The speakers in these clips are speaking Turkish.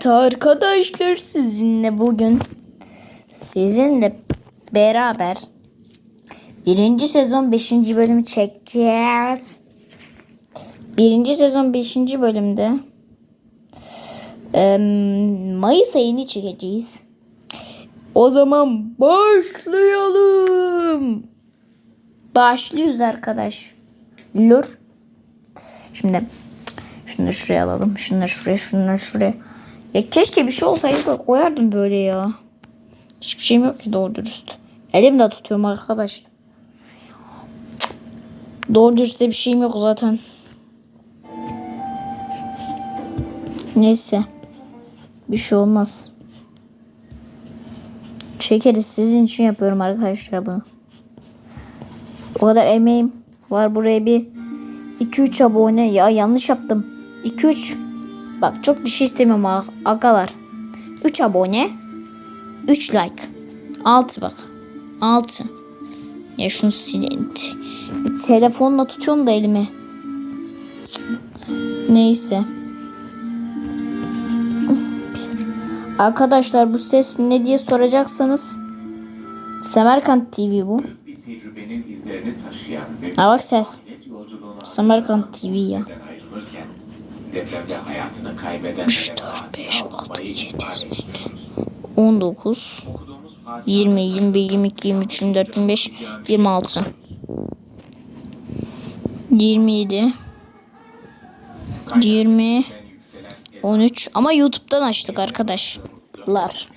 Evet arkadaşlar sizinle bugün sizinle beraber birinci sezon 5. bölümü çekeceğiz. Birinci sezon 5. bölümde Mayıs ayını çekeceğiz. O zaman başlayalım. Başlıyoruz arkadaş. Lur. Şimdi şunları şuraya alalım. Şunları şuraya, şunları şuraya. Ya keşke bir şey olsaydı da koyardım böyle ya. Hiçbir şeyim yok ki doğru dürüst. Elimde tutuyorum arkadaş. Doğru dürüst bir şeyim yok zaten. Neyse. Bir şey olmaz. Çekeriz sizin için yapıyorum arkadaşlar bunu. O kadar emeğim var buraya bir 2-3 abone. Ya yanlış yaptım. 2-3 Bak çok bir şey istemiyorum ag- agalar. 3 abone. 3 like. 6 bak. 6. Ya şunu. Te- Telefonla tutuyorum da elimi. Neyse. Arkadaşlar bu ses ne diye soracaksanız Semerkant TV bu. Ha bak ses. Semerkant TV ya. Depremde hayatını kaybeden 3, 4, 5, 6, 7, 8 19 okuduğumuz Fatih 20, 21, 22, 23, 24, 25, 26 27 20 yükselen 13 ama YouTube'dan açtık arkadaşlar.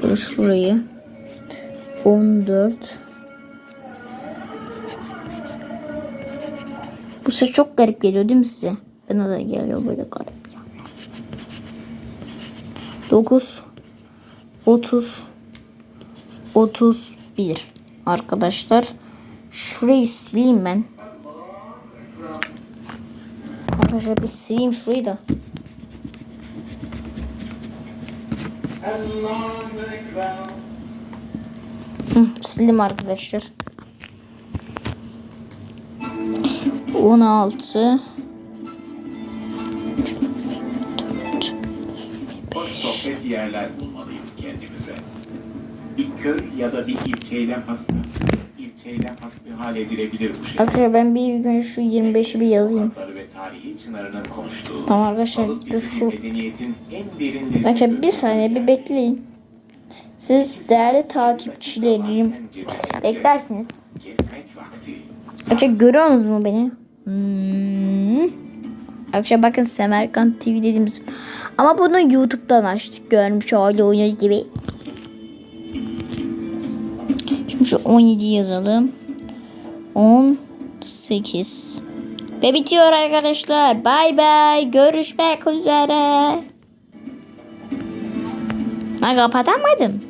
Şöyle şurayı. 14 Bu ses çok garip geliyor değil mi size? Bana da geliyor böyle garip. 9 30 31 Arkadaşlar şurayı sileyim ben. Arkadaşlar bir sileyim şurayı da. Hı, sildim arkadaşlar. 16 Hoş sohbet yerler bulmalıyız kendimize. Bir köy ya da bir ilçeyle hasbı, ilçeyle hasbihal edilebilir bu şey. Arkadaşlar ben bir gün şu 25'i bir yazayım. Ve tarihi çınarının konuştuğu. Tamam arkadaşlar dur şu. medeniyetin en derin Arkadaşlar bir saniye bir bekleyin. Siz değerli takipçilerim beklersiniz. Gezmek vakti. Arkadaşlar görüyorsunuz mu beni? Hmm. Arkadaşlar bakın Semerkant TV dediğimiz. Ama bunu YouTube'dan açtık. Görmüş olduğunuz gibi. Şimdi şu 17 yazalım. 18. Ve bitiyor arkadaşlar. Bay bay. Görüşmek üzere. Ben kapatamadım.